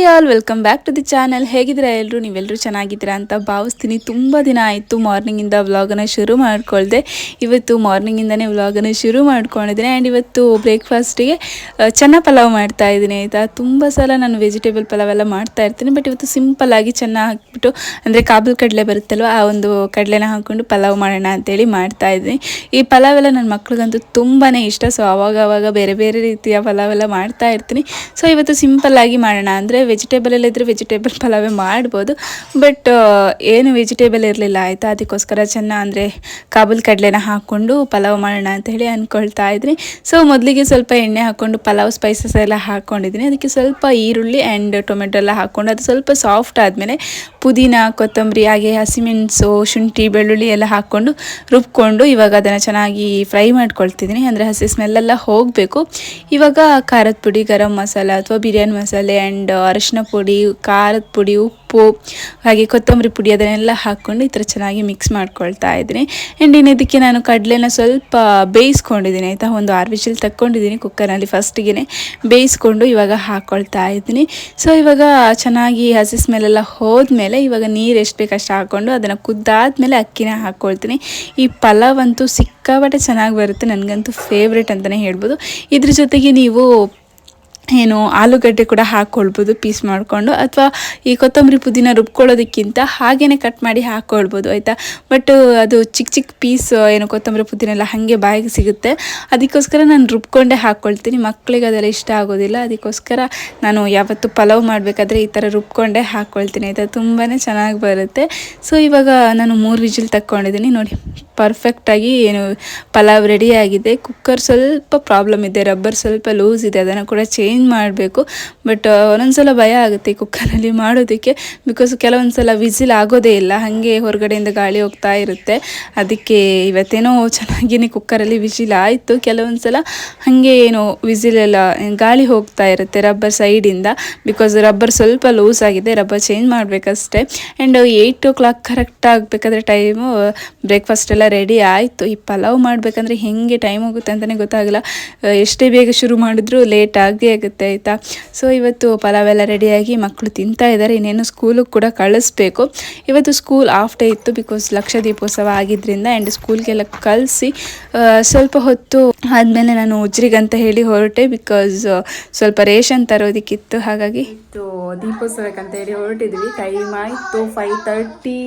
Hi all, welcome back to the channel. ಹೇಗಿದ್ದೀರಾ ಎಲ್ಲರೂ ನೀವೆಲ್ಲರೂ ಚೆನ್ನಾಗಿದ್ದೀರಾ ಅಂತ ಭಾವಿಸ್ತೀನಿ. ತುಂಬ ದಿನ ಆಯಿತು ಮಾರ್ನಿಂಗಿಂದ ವ್ಲಾಗನ್ನು ಶುರು ಮಾಡ್ಕೊಳ್ದೆ. ಇವತ್ತು ಮಾರ್ನಿಂಗಿಂದನೇ ವ್ಲಾಗನ್ನು ಶುರು ಮಾಡ್ಕೊಂಡಿದ್ದೀನಿ. ಆ್ಯಂಡ್ ಇವತ್ತು ಬ್ರೇಕ್ಫಾಸ್ಟಿಗೆ ಚೆನ್ನ ಪಲಾವ್ ಮಾಡ್ತಾ ಇದ್ದೀನಿ ಆಯಿತಾ? ತುಂಬ ಸಲ ನಾನು ವೆಜಿಟೇಬಲ್ ಪಲಾವ್ ಎಲ್ಲ ಮಾಡ್ತಾ ಇರ್ತೀನಿ. ಬಟ್ ಇವತ್ತು ಸಿಂಪಲ್ ಆಗಿ ಚೆನ್ನ ಹಾಕ್ಬಿಟ್ಟು, ಅಂದರೆ ಕಾಬಲ್ ಕಡಲೆ ಬರುತ್ತಲ್ವ, ಆ ಒಂದು ಕಡಲೆನ ಹಾಕ್ಕೊಂಡು ಪಲಾವ್ ಮಾಡೋಣ ಅಂತೇಳಿ ಮಾಡ್ತಾ ಇದ್ದೀನಿ. ಈ ಪಲಾವ್ ಎಲ್ಲ ನನ್ನ ಮಕ್ಳಿಗಂತೂ ತುಂಬಾ ಇಷ್ಟ. ಸೊ ಆವಾಗ ಆವಾಗ ಬೇರೆ ಬೇರೆ ರೀತಿಯ ಪಲಾವ್ ಎಲ್ಲ ಮಾಡ್ತಾ ಇರ್ತೀನಿ. ಸೊ ಇವತ್ತು ಸಿಂಪಲ್ ಆಗಿ ಮಾಡೋಣ ಅಂದರೆ ವೆಜಿಟೇಬಲ್ ಎಲ್ಲ ಇದ್ದರೆ ವೆಜಿಟೇಬಲ್ ಪಲಾವೇ ಮಾಡ್ಬೋದು. ಬಟ್ ಏನು ವೆಜಿಟೇಬಲ್ ಇರಲಿಲ್ಲ, ಆಯಿತಾ? ಅದಕ್ಕೋಸ್ಕರ ಚೆನ್ನ ಅಂದರೆ ಕಾಬೂಲ್ ಕಡಲೆನ ಹಾಕ್ಕೊಂಡು ಪಲಾವ್ ಮಾಡೋಣ ಅಂತ ಹೇಳಿ ಅಂದ್ಕೊಳ್ತಾ ಇದ್ರಿ. ಸೊ ಮೊದಲಿಗೆ ಸ್ವಲ್ಪ ಎಣ್ಣೆ ಹಾಕ್ಕೊಂಡು ಪಲಾವ್ ಸ್ಪೈಸಸ್ ಎಲ್ಲ ಹಾಕ್ಕೊಂಡಿದ್ದೀನಿ. ಅದಕ್ಕೆ ಸ್ವಲ್ಪ ಈರುಳ್ಳಿ ಆ್ಯಂಡ್ ಟೊಮೆಟೊ ಎಲ್ಲ ಹಾಕ್ಕೊಂಡು, ಅದು ಸ್ವಲ್ಪ ಸಾಫ್ಟ್ ಆದಮೇಲೆ ಪುದೀನ, ಕೊತ್ತಂಬರಿ, ಹಾಗೆ ಹಸಿಮೆಣಸು, ಶುಂಠಿ, ಬೆಳ್ಳುಳ್ಳಿ ಎಲ್ಲ ಹಾಕ್ಕೊಂಡು ರುಬ್ಕೊಂಡು ಇವಾಗ ಅದನ್ನು ಚೆನ್ನಾಗಿ ಫ್ರೈ ಮಾಡ್ಕೊಳ್ತಿದ್ದೀನಿ. ಅಂದರೆ ಹಸಿ ಸ್ಮೆಲ್ಲೆಲ್ಲ ಹೋಗಬೇಕು. ಇವಾಗ ಖಾರದ ಪುಡಿ, ಗರಂ ಮಸಾಲ ಅಥವಾ ಬಿರಿಯಾನಿ ಮಸಾಲೆ ಆ್ಯಂಡ್ ಅರಿಶಿನ ಪುಡಿ ಖಾರದ ಪುಡಿ, ಉಪ್ಪು, ಹಾಗೆ ಕೊತ್ತಂಬರಿ ಪುಡಿ ಅದನ್ನೆಲ್ಲ ಹಾಕ್ಕೊಂಡು ಈ ಥರ ಚೆನ್ನಾಗಿ ಮಿಕ್ಸ್ ಮಾಡ್ಕೊಳ್ತಾ ಇದ್ದೀನಿ. ಆ್ಯಂಡ್ ಇನ್ನು ಇದಕ್ಕೆ ನಾನು ಕಡಲೆನ ಸ್ವಲ್ಪ ಬೇಯಿಸ್ಕೊಂಡಿದ್ದೀನಿ, ಆಯಿತಾ? ಒಂದು ಆರು ವಿಷಲ್ ತಕ್ಕೊಂಡಿದ್ದೀನಿ ಕುಕ್ಕರ್ನಲ್ಲಿ ಫಸ್ಟಿಗೆ ಬೇಯಿಸ್ಕೊಂಡು ಇವಾಗ ಹಾಕ್ಕೊಳ್ತಾ ಇದ್ದೀನಿ. ಸೊ ಇವಾಗ ಚೆನ್ನಾಗಿ ಹಸಿ ಸ್ಮೆಲ್ಲೆಲ್ಲ ಹೋದ್ಮೇಲೆ ಇವಾಗ ನೀರು ಎಷ್ಟು ಬೇಕಷ್ಟು ಹಾಕ್ಕೊಂಡು ಅದನ್ನು ಕುದ್ದಾದ್ಮೇಲೆ ಅಕ್ಕಿನ ಹಾಕ್ಕೊಳ್ತೀನಿ ಈ ಪಲಾವ್ ಅಂತೂ ಸಿಕ್ಕಾಪಟ್ಟೆ ಚೆನ್ನಾಗಿ ಬರುತ್ತೆ, ನನಗಂತೂ ಫೇವ್ರೇಟ್ ಅಂತಲೇ ಹೇಳ್ಬೋದು. ಇದ್ರ ಜೊತೆಗೆ ನೀವು ಏನು ಆಲೂಗಡ್ಡೆ ಕೂಡ ಹಾಕ್ಕೊಳ್ಬೋದು ಪೀಸ್ ಮಾಡಿಕೊಂಡು, ಅಥವಾ ಈ ಕೊತ್ತಂಬರಿ ಪುದೀನ ರುಬ್ಕೊಳ್ಳೋದಕ್ಕಿಂತ ಹಾಗೇ ಕಟ್ ಮಾಡಿ ಹಾಕ್ಕೊಳ್ಬೋದು ಆಯಿತಾ? ಬಟ್ ಅದು ಚಿಕ್ಕ ಚಿಕ್ಕ ಪೀಸ್ ಏನು ಕೊತ್ತಂಬರಿ ಪುದೀನ ಎಲ್ಲ ಹಾಗೆ ಬಾಯಿಗೆ ಸಿಗುತ್ತೆ. ಅದಕ್ಕೋಸ್ಕರ ನಾನು ರುಬ್ಕೊಂಡೇ ಹಾಕ್ಕೊಳ್ತೀನಿ ಮಕ್ಕಳಿಗೆ ಅದೆಲ್ಲ ಇಷ್ಟ ಆಗೋದಿಲ್ಲ. ಅದಕ್ಕೋಸ್ಕರ ನಾನು ಯಾವತ್ತು ಪಲಾವ್ ಮಾಡಬೇಕಾದ್ರೆ ಈ ಥರ ರುಬ್ಕೊಂಡೇ ಹಾಕ್ಕೊಳ್ತೀನಿ ಆಯಿತಾ? ತುಂಬಾ ಚೆನ್ನಾಗಿ ಬರುತ್ತೆ. ಸೊ ಇವಾಗ ನಾನು ಮೂರು ವಿಜಿಲ್ ತಕ್ಕೊಂಡಿದ್ದೀನಿ. ನೋಡಿ ಪರ್ಫೆಕ್ಟಾಗಿ ಏನು ಪಲಾವ್ ರೆಡಿಯಾಗಿದೆ ಕುಕ್ಕರ್ ಸ್ವಲ್ಪ ಪ್ರಾಬ್ಲಮ್ ಇದೆ ರಬ್ಬರ್ ಸ್ವಲ್ಪ ಲೂಸ್ ಇದೆ, ಅದನ್ನು ಕೂಡ ಚೇಂಜ್ ಮಾಡಬೇಕು. ಬಟ್ ಒಂದೊಂದ್ಸಲ ಭಯ ಆಗುತ್ತೆ ಕುಕ್ಕರಲ್ಲಿ ಮಾಡೋದಕ್ಕೆ. ಬಿಕಾಸ್ ಕೆಲವೊಂದು ಸಲ ವಿಸಿಲ್ ಆಗೋದೇ ಇಲ್ಲ. ಹಾಗೆ ಹೊರಗಡೆಯಿಂದ ಗಾಳಿ ಹೋಗ್ತಾ ಇರುತ್ತೆ. ಅದಕ್ಕೆ ಇವತ್ತೇನೋ ಚೆನ್ನಾಗಿನೇ ಕುಕ್ಕರಲ್ಲಿ ವಿಸಿಲ್ ಆಯಿತು. ಕೆಲವೊಂದು ಸಲ ಹಾಗೆ ಏನೋ ವಿಸಿಲೆಲ್ಲ, ಗಾಳಿ ಹೋಗ್ತಾ ಇರುತ್ತೆ ರಬ್ಬರ್ ಸೈಡಿಂದ. ಬಿಕಾಸ್ ರಬ್ಬರ್ ಸ್ವಲ್ಪ ಲೂಸ್ ಆಗಿದೆ. ರಬ್ಬರ್ ಚೇಂಜ್ ಮಾಡಬೇಕಷ್ಟೇ. And eight o'clock correct ಆಗಬೇಕಾದ್ರೆ ಟೈಮು ಬ್ರೇಕ್ಫಾಸ್ಟ್ ಎಲ್ಲ ರೆಡಿ ಆಯಿತು. ಈ ಪಲಾವ್ ಮಾಡಬೇಕಂದ್ರೆ ಹೇಗೆ ಟೈಮ್ ಹೋಗುತ್ತೆ ಅಂತಲೇ ಗೊತ್ತಾಗಲ್ಲ. ಎಷ್ಟೇ ಬೇಗ ಶುರು ಮಾಡಿದ್ರು ಲೇಟ್ ಆಗೇ ಆಗುತ್ತೆ. ಆಯಿತಾ? ಸೊ ಇವತ್ತು ಪಲಾವ್ ಎಲ್ಲ ರೆಡಿಯಾಗಿ ಮಕ್ಕಳು ತಿಂತಾ ಇದ್ದಾರೆ ಇನ್ನೇನು ಸ್ಕೂಲಿಗೆ ಕೂಡ ಕಳಿಸ್ಬೇಕು. ಇವತ್ತು ಸ್ಕೂಲ್ ಆಫ್ ಡೇ ಇತ್ತು ಬಿಕಾಸ್ ಲಕ್ಷ ದೀಪೋತ್ಸವ ಆಗಿದ್ದರಿಂದ ಆ್ಯಂಡ್ ಸ್ಕೂಲ್ಗೆಲ್ಲ ಕಳಿಸಿ ಸ್ವಲ್ಪ ಹೊತ್ತು ಆದಮೇಲೆ ನಾನು ಉಜ್ರಿಗಂತ ಹೇಳಿ ಹೊರಟೆ ಬಿಕಾಸ್ ಸ್ವಲ್ಪ ರೇಷನ್ ತರೋದಕ್ಕಿತ್ತು. ಹಾಗಾಗಿ ದೀಪೋತ್ಸವಕ್ಕಂತ ಹೇಳಿ ಹೊರಟಿದ್ವಿ. ಟೈಮ್ ಆಯಿತು five thirty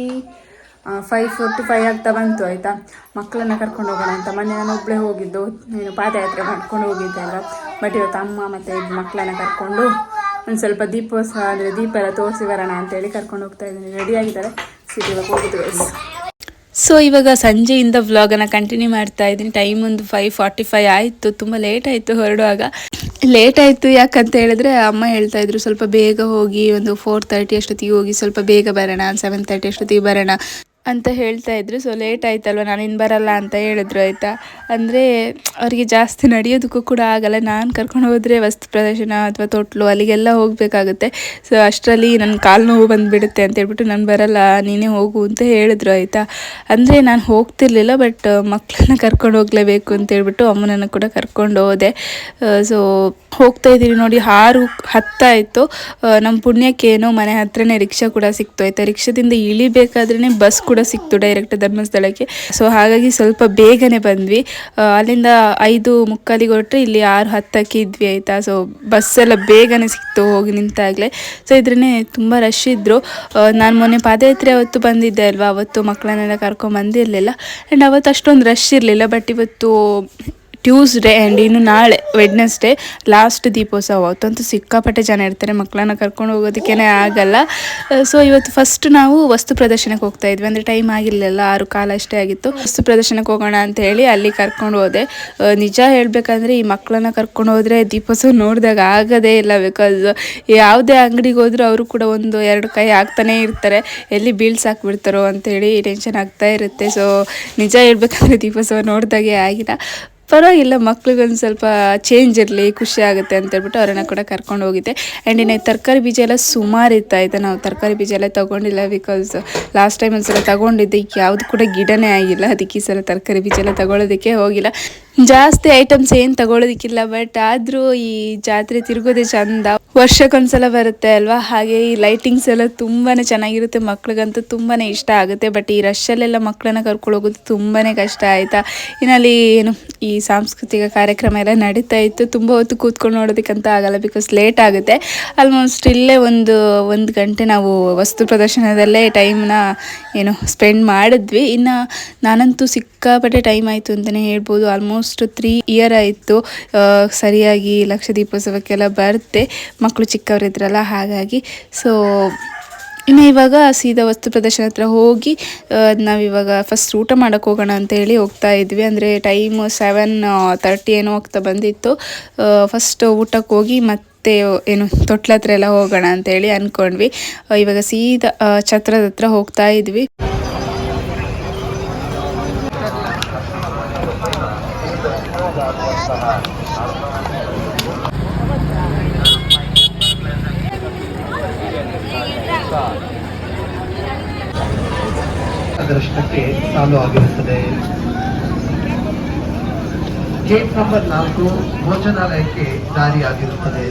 five forty five ಆಗ್ತಾ ಬಂತು, ಆಯಿತಾ? ಮಕ್ಕಳನ್ನ ಕರ್ಕೊಂಡು ಹೋಗೋಣ ಅಂತ. ಮೊನ್ನೆ ನಾನು ಒಬ್ಬಳೇ ಹೋಗಿದ್ದು. ನೀನು ಪಾದಯಾತ್ರೆ ಮಾಡ್ಕೊಂಡು ಹೋಗಿದ್ದೆ ಅಲ್ಲ ಬಟ್ ಇವತ್ತು ಅಮ್ಮ ಮತ್ತು ಮಕ್ಕಳನ್ನ ಕರ್ಕೊಂಡು ಒಂದು ಸ್ವಲ್ಪ ದೀಪೋತ್ಸವ ಅಂದರೆ ದೀಪ ಎಲ್ಲ ತೋರಿಸಿ ಬರೋಣ ಅಂತೇಳಿ ಕರ್ಕೊಂಡು ಹೋಗ್ತಾ ಇದ್ದೀನಿ. ರೆಡಿ ಆಗಿದ್ದಾರೆ? ಸಿಟಿ ಇವಾಗ ಹೋಗಿದ್ದು ಸೊ ಇವಾಗ ಸಂಜೆಯಿಂದ ವ್ಲಾಗನ್ನು ಕಂಟಿನ್ಯೂ ಮಾಡ್ತಾ ಇದ್ದೀನಿ. ಟೈಮ್ ಒಂದು ಫೈವ್ ಫಾರ್ಟಿ ಫೈವ್ ಆಯಿತು. ತುಂಬ ಲೇಟ್ ಆಯಿತು ಹೊರಡುವಾಗ. ಲೇಟ್ ಆಯಿತು ಯಾಕಂತ ಹೇಳಿದ್ರೆ ಅಮ್ಮ ಹೇಳ್ತಾ ಇದ್ರು, ಸ್ವಲ್ಪ ಬೇಗ ಹೋಗಿ ಒಂದು ಫೋರ್ ತರ್ಟಿ ಅಷ್ಟೊತ್ತಿಗೆ ಹೋಗಿ ಸ್ವಲ್ಪ ಬೇಗ ಬರೋಣ ಸೆವೆನ್ ತರ್ಟಿ ಅಷ್ಟೊತ್ತಿಗೆ ಬರೋಣ. ಅಂತ ಹೇಳ್ತಾ ಇದ್ರು. ಸೊ ಲೇಟ್ ಆಯ್ತಲ್ವ? ನಾನು ಇನ್ನು ಬರಲ್ಲ ಅಂತ ಹೇಳಿದ್ರು, ಆಯಿತಾ? ಅಂದರೆ, ಅವರಿಗೆ ಜಾಸ್ತಿ ನಡೆಯೋದಕ್ಕೂ ಕೂಡ ಆಗಲ್ಲ. ನಾನು ಕರ್ಕೊಂಡು ಹೋದರೆ ವಸ್ತು ಪ್ರದರ್ಶನ ಅಥವಾ ತೊಟ್ಲು ಅಲ್ಲಿಗೆಲ್ಲ ಹೋಗಬೇಕಾಗುತ್ತೆ. ಸೊ ಅಷ್ಟರಲ್ಲಿ ನನ್ನ ಕಾಲು ನೋವು ಬಂದುಬಿಡುತ್ತೆ ಅಂತ ಹೇಳ್ಬಿಟ್ಟು ನಾನು ಬರಲ್ಲ, ನೀನೇ ಹೋಗು ಅಂತ ಹೇಳಿದ್ರು, ಆಯಿತಾ? ಅಂದರೆ, ನಾನು ಹೋಗ್ತಿರ್ಲಿಲ್ಲ ಬಟ್ ಮಕ್ಕಳನ್ನ ಕರ್ಕೊಂಡು ಹೋಗಲೇಬೇಕು ಅಂತ ಹೇಳ್ಬಿಟ್ಟು ಅಮ್ಮನನ್ನು ಕೂಡ ಕರ್ಕೊಂಡು ಹೋದೆ. ಸೊ ಹೋಗ್ತಾ ಇದ್ದೀವಿ ನೋಡಿ, ಆರು ಹತ್ತಾಯಿತು. ನಮ್ಮ ಪುಣ್ಯಕ್ಕೇನೋ ಮನೆ ಹತ್ರನೇ ರಿಕ್ಷಾ ಕೂಡ ಸಿಕ್ತು. ಆಯಿತಾ? ರಿಕ್ಷಾದಿಂದ ಇಳಿಬೇಕಾದ್ರೇ ಬಸ್ ಕೂಡ ಸಿಕ್ತು ಡೈರೆಕ್ಟ್ ಧರ್ಮಸ್ಥಳಕ್ಕೆ. ಸೊ ಹಾಗಾಗಿ ಸ್ವಲ್ಪ ಬೇಗನೆ ಬಂದ್ವಿ. ಅಲ್ಲಿಂದ ಐದು ಮುಕ್ಕಾಲಿಗೆ ಹೊರಟ್ರೆ ಇಲ್ಲಿ ಆರು ಹತ್ತಕ್ಕೆ ಇದ್ವಿ, ಆಯಿತಾ? ಸೊ ಬಸ್ಸೆಲ್ಲ ಬೇಗನೆ ಸಿಕ್ತು ಹೋಗಿ ನಿಂತಾಗಲೇ. ಸೊ ಇದ್ರೇ ತುಂಬ ರಶ್ ಇದ್ದರು ನಾನು ಮೊನ್ನೆ ಪಾದಯಾತ್ರೆ ಅವತ್ತು ಬಂದಿದ್ದೆ ಅಲ್ವಾ? ಅವತ್ತು ಮಕ್ಕಳನ್ನೆಲ್ಲ ಕರ್ಕೊಂಡು ಬಂದಿರಲಿಲ್ಲ. ಆ್ಯಂಡ್ ಅವತ್ತು ಅಷ್ಟೊಂದು ರಶ್ ಇರಲಿಲ್ಲ ಬಟ್ ಇವತ್ತು ಟ್ಯೂಸ್ಡೇ ಆ್ಯಂಡ್ ಇನ್ನು ನಾಳೆ ವೆಡ್ನೆಸ್ಡೇ ಲಾಸ್ಟ್ ದೀಪೋತ್ಸವ ಅವತ್ತಂತೂ ಸಿಕ್ಕಾಪಟ್ಟೆ ಜನ ಇರ್ತಾರೆ, ಮಕ್ಕಳನ್ನ ಕರ್ಕೊಂಡು ಹೋಗೋದಕ್ಕೇ ಆಗಲ್ಲ. ಸೊ ಇವತ್ತು ಫಸ್ಟ್ ನಾವು ವಸ್ತು ಪ್ರದರ್ಶನಕ್ಕೆ ಹೋಗ್ತಾ ಇದ್ವಿ. ಅಂದರೆ ಟೈಮ್ ಆಗಿರಲಿಲ್ಲ, ಆರು ಕಾಲ ಅಷ್ಟೇ ಆಗಿತ್ತು. ವಸ್ತು ಪ್ರದರ್ಶನಕ್ಕೆ ಹೋಗೋಣ ಅಂತ ಹೇಳಿ ಅಲ್ಲಿ ಕರ್ಕೊಂಡು ಹೋದೆ. ನಿಜ ಹೇಳಬೇಕಂದ್ರೆ ಈ ಮಕ್ಕಳನ್ನ ಕರ್ಕೊಂಡು ಹೋದರೆ ದೀಪೋತ್ಸವ ನೋಡಿದಾಗ ಆಗೋದೇ ಇಲ್ಲ ಬಿಕಾಸ್ ಯಾವುದೇ ಅಂಗಡಿಗೆ ಹೋದರೂ ಅವರು ಕೂಡ ಒಂದು ಎರಡು ಕೈ ಆಗ್ತಾನೇ ಇರ್ತಾರೆ. ಎಲ್ಲಿ ಬೀಳ್ಸ್ ಹಾಕ್ಬಿಡ್ತಾರೋ ಅಂತೇಳಿ ಟೆನ್ಷನ್ ಆಗ್ತಾ ಇರುತ್ತೆ. ಸೊ ನಿಜ ಹೇಳ್ಬೇಕಂದ್ರೆ ದೀಪೋತ್ಸವ ನೋಡಿದಾಗೆ ಆಗಿಲ್ಲ. ಪರವಾಗಿಲ್ಲ, ಮಕ್ಳಿಗೊಂದು ಸ್ವಲ್ಪ ಚೇಂಜ್ ಇರಲಿ, ಖುಷಿ ಆಗುತ್ತೆ ಅಂತ ಹೇಳ್ಬಿಟ್ಟು ಅವರನ್ನು ಕೂಡ ಕರ್ಕೊಂಡು ಹೋಗಿದ್ದೆ. ಆ್ಯಂಡ್ ಇನ್ನು ತರಕಾರಿ ಬೀಜ ಎಲ್ಲ ಸುಮಾರು ಇತ್ತಾಯಿತು ನಾವು ತರಕಾರಿ ಬೀಜ ಎಲ್ಲ ತೊಗೊಂಡಿಲ್ಲ ಬಿಕಾಸ್ ಲಾಸ್ಟ್ ಟೈಮ್ ಒಂದ್ಸಲ ತೊಗೊಂಡಿದ್ದೆ. ಯಾವುದು ಕೂಡ ಗಿಡನೇ ಆಗಿಲ್ಲ. ಅದಕ್ಕೆ ಈ ಸಲ ತರಕಾರಿ ಬೀಜ ಎಲ್ಲ ತೊಗೊಳೋದಕ್ಕೆ ಹೋಗಿಲ್ಲ. ಜಾಸ್ತಿ ಐಟಮ್ಸ್ ಏನು ತಗೊಳ್ಳೋದಕ್ಕಿಲ್ಲ ಬಟ್ ಆದರೂ ಈ ಜಾತ್ರೆ ತಿರುಗೋದೇ ಚಂದ. ವರ್ಷಕ್ಕೊಂದ್ಸಲ ಬರುತ್ತೆ ಅಲ್ವಾ? ಹಾಗೆ ಈ ಲೈಟಿಂಗ್ಸ್ ಎಲ್ಲ ತುಂಬಾ ಚೆನ್ನಾಗಿರುತ್ತೆ. ಮಕ್ಳಿಗಂತೂ ತುಂಬಾ ಇಷ್ಟ ಆಗುತ್ತೆ. ಬಟ್ ಈ ರಶ್ಶಲ್ಲೆಲ್ಲ ಮಕ್ಕಳನ್ನ ಕರ್ಕೊಂಡು ಹೋಗೋದು ತುಂಬಾ ಕಷ್ಟ ಆಯಿತಾ? ಇನ್ನಲ್ಲಿ ಏನು ಈ ಸಾಂಸ್ಕೃತಿಕ ಕಾರ್ಯಕ್ರಮ ಎಲ್ಲ ನಡೀತಾ ಇತ್ತು, ತುಂಬ ಹೊತ್ತು ಕೂತ್ಕೊಂಡು ನೋಡೋದಕ್ಕಂತ ಆಗಲ್ಲ ಬಿಕಾಸ್ ಲೇಟ್ ಆಗುತ್ತೆ. ಆಲ್ಮೋಸ್ಟ್ ಇಲ್ಲೇ ಒಂದು ಒಂದು ಗಂಟೆ ನಾವು ವಸ್ತು ಪ್ರದರ್ಶನದಲ್ಲೇ ಟೈಮ್ನ ಏನು ಸ್ಪೆಂಡ್ ಮಾಡಿದ್ವಿ. ಇನ್ನು ನಾನಂತೂ ಸಿಕ್ಕಾಪಟ್ಟೆ ಟೈಮ್ ಆಯಿತು ಅಂತಲೇ ಹೇಳ್ಬೋದು. ಆಲ್ಮೋಸ್ಟ್ ತ್ರೀ ಇಯರ್ ಆಯಿತು. ಸರಿಯಾಗಿ ಲಕ್ಷ ದೀಪೋತ್ಸವಕ್ಕೆಲ್ಲ ಬರುತ್ತೆ ಮಕ್ಕಳು ಚಿಕ್ಕವರಿದ್ರಲ್ಲ, ಹಾಗಾಗಿ. ಸೊ ಇನ್ನು ಇವಾಗ ಸೀದಾ ವಸ್ತು ಪ್ರದರ್ಶನ ಹತ್ರ ಹೋಗಿ ನಾವಿವಾಗ ಫಸ್ಟ್ ಊಟ ಮಾಡೋಕ್ಕೆ ಹೋಗೋಣ ಅಂತೇಳಿ ಹೋಗ್ತಾ ಇದ್ವಿ. ಅಂದರೆ ಟೈಮ್ ಸೆವೆನ್ ತರ್ಟಿ ಏನೋ ಹೋಗ್ತಾ ಬಂದಿತ್ತು. ಫಸ್ಟ್ ಊಟಕ್ಕೆ ಹೋಗಿ ಮತ್ತೆ ಏನು ತೊಟ್ಲ ಹತ್ರ ಎಲ್ಲ ಹೋಗೋಣ ಅಂತ ಹೇಳಿ ಅಂದ್ಕೊಂಡ್ವಿ ಇವಾಗ ಸೀದಾ ಛತ್ರದ ಹತ್ರ ಹೋಗ್ತಾ ಇದ್ವಿ. ದರ್ಶನಕ್ಕೆ ಸಾಲು ಆಗಿರುತ್ತದೆ. ಗೇಟ್ ನಂಬರ್ ನಾಲ್ಕು ಭೋಜನಾಲಯಕ್ಕೆ ದಾರಿಯಾಗಿರುತ್ತದೆ.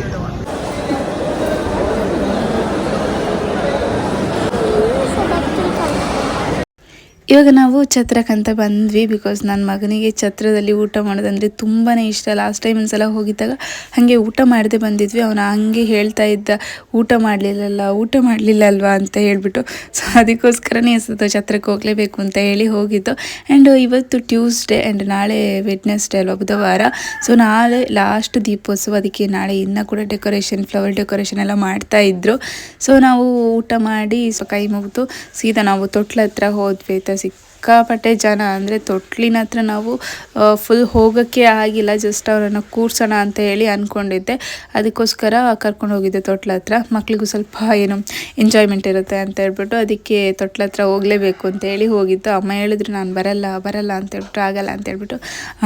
ಇವಾಗ ನಾವು ಛತ್ರಕ್ಕಂತ ಬಂದ್ವಿ ಬಿಕಾಸ್ ನನ್ನ ಮಗನಿಗೆ ಛತ್ರದಲ್ಲಿ ಊಟ ಮಾಡೋದಂದರೆ ತುಂಬಾ ಇಷ್ಟ. ಲಾಸ್ಟ್ ಟೈಮ್ ಒಂದ್ಸಲ ಹೋಗಿದ್ದಾಗ ಹಾಗೆ ಊಟ ಮಾಡದೆ ಬಂದಿದ್ವಿ. ಅವನು ಹಂಗೆ ಹೇಳ್ತಾ ಇದ್ದ, ಊಟ ಮಾಡಲಿಲ್ಲಲ್ಲ, ಊಟ ಮಾಡಲಿಲ್ಲ ಅಲ್ವಾ ಅಂತ ಹೇಳ್ಬಿಟ್ಟು. ಸೊ ಅದಕ್ಕೋಸ್ಕರನೇ ಸತ ಛತ್ರಕ್ಕೆ ಹೋಗಲೇಬೇಕು ಅಂತ ಹೇಳಿ ಹೋಗಿದ್ದು. ಆ್ಯಂಡ್ ಇವತ್ತು ಟ್ಯೂಸ್ಡೇ ಆ್ಯಂಡ್ ನಾಳೆ ವೆಡ್ನೆಸ್ಡೇ ಅಲ್ವಾ ಬುಧವಾರ. ಸೊ ನಾಳೆ ಲಾಸ್ಟ್ ದೀಪೋತ್ಸವ. ಅದಕ್ಕೆ ನಾಳೆ ಇನ್ನೂ ಕೂಡ ಡೆಕೋರೇಷನ್ ಫ್ಲವರ್ ಡೆಕೋರೇಷನ್ ಎಲ್ಲ ಮಾಡ್ತಾ ಇದ್ರು. ಸೊ ನಾವು ಊಟ ಮಾಡಿ ಸೊ ಕೈ ಮುಗಿದು ಸೀದಾ ನಾವು ತೊಟ್ಲ ಹತ್ರ ಹೋದ್ವಿ. ಸಿಕ್ಕಾಪಟ್ಟೆ ಜನ ಅಂದರೆ ತೊಟ್ಲಿನ ಹತ್ರ ನಾವು ಫುಲ್ ಹೋಗೋಕ್ಕೆ ಆಗಿಲ್ಲ ಜಸ್ಟ್ ಅವರನ್ನು ಕೂರ್ಸೋಣ ಅಂತ ಹೇಳಿ ಅಂದ್ಕೊಂಡಿದ್ದೆ ಅದಕ್ಕೋಸ್ಕರ ಕರ್ಕೊಂಡು ಹೋಗಿದ್ದೆ ತೊಟ್ಲ ಹತ್ರ. ಮಕ್ಳಿಗೂ ಸ್ವಲ್ಪ ಏನು ಎಂಜಾಯ್ಮೆಂಟ್ ಇರುತ್ತೆ ಅಂತ ಹೇಳ್ಬಿಟ್ಟು ಅದಕ್ಕೆ ತೊಟ್ಲ ಹತ್ರ ಹೋಗಲೇಬೇಕು ಅಂತ ಹೇಳಿ ಹೋಗಿದ್ದು. ಅಮ್ಮ ಹೇಳಿದ್ರು, ನಾನು ಬರಲ್ಲ ಬರಲ್ಲ ಅಂತ ಹೇಳ್ಬಿಟ್ಟು, ಆಗಲ್ಲ ಅಂತ ಹೇಳ್ಬಿಟ್ಟು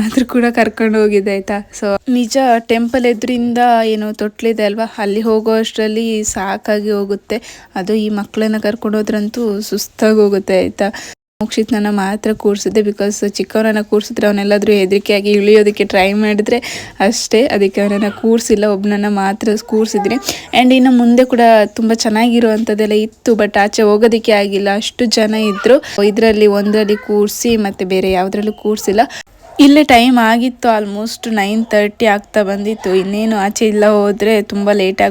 ಆದರೂ ಕೂಡ ಕರ್ಕೊಂಡು ಹೋಗಿದ್ದೆ, ಆಯಿತಾ? ಸೊ ನಿಜ ಟೆಂಪಲ್ ಎದುರಿಂದ ಏನು ತೊಟ್ಲಿದೆ ಅಲ್ವಾ? ಅಲ್ಲಿ ಹೋಗೋ ಅಷ್ಟರಲ್ಲಿ ಸಾಕಾಗಿ ಹೋಗುತ್ತೆ. ಅದು ಈ ಮಕ್ಕಳನ್ನ ಕರ್ಕೊಂಡು ಹೋದ್ರಂತೂ ಸುಸ್ತಾಗಿ ಹೋಗುತ್ತೆ, ಆಯ್ತಾ? ಮೋಕ್ಷಿತ್ನ ಮಾತ್ರ ಕೂರಿಸಿದ್ದೆ ಬಿಕಾಸ್ ಚಿಕ್ಕವನನ್ನ ಕೂರಿಸಿದ್ರೆ ಅವನೆಲ್ಲಾದ್ರೂ ಹೆದರಿಕೆಯಾಗಿ ಇಳಿಯೋದಕ್ಕೆ ಟ್ರೈ ಮಾಡಿದ್ರೆ ಅಷ್ಟೇ, ಅದಕ್ಕೆ ಅವನನ್ನು ಕೂರಿಸಿಲ್ಲ ಒಬ್ಬನನ್ನು ಮಾತ್ರ ಕೂರ್ಸಿದ್ರೆ. ಆ್ಯಂಡ್ ಇನ್ನು ಮುಂದೆ ಕೂಡ ತುಂಬ ಚೆನ್ನಾಗಿರುವಂಥದ್ದೆಲ್ಲ ಇತ್ತು ಬಟ್ ಆಚೆ ಹೋಗೋದಕ್ಕೆ ಆಗಿಲ್ಲ. ಅಷ್ಟು ಜನ ಇದ್ದರು ಇದರಲ್ಲಿ ಒಂದರಲ್ಲಿ ಕೂರಿಸಿ ಮತ್ತು ಬೇರೆ ಯಾವುದರಲ್ಲೂ ಕೂರಿಸಿಲ್ಲ. ಇಲ್ಲೇ ಟೈಮ್ ಆಗಿತ್ತು ಆಲ್ಮೋಸ್ಟ್ ನೈನ್ ತರ್ಟಿ ಆಗ್ತಾ ಬಂದಿತ್ತು. ಇನ್ನೇನು ಆಚೆ ಇಲ್ಲ ಹೋದರೆ ತುಂಬ ಲೇಟ್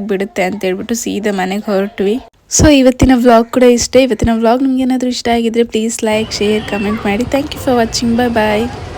ಅಂತ ಹೇಳ್ಬಿಟ್ಟು ಸೀದಾ ಮನೆಗೆ ಹೊರಟ್ವಿ. ಸೊ ಇವತ್ತಿನ ವ್ಲಾಗ್ ಕೂಡ ಇಷ್ಟೇ. ಇವತ್ತಿನ ವ್ಲಾಗ್ ನಿಮ್ಗೆ ಏನಾದರೂ ಇಷ್ಟ ಆಗಿದ್ರೆ ಪ್ಲೀಸ್ ಲೈಕ್ ಶೇರ್ ಕಮೆಂಟ್ ಮಾಡಿ. Thank you for watching bye bye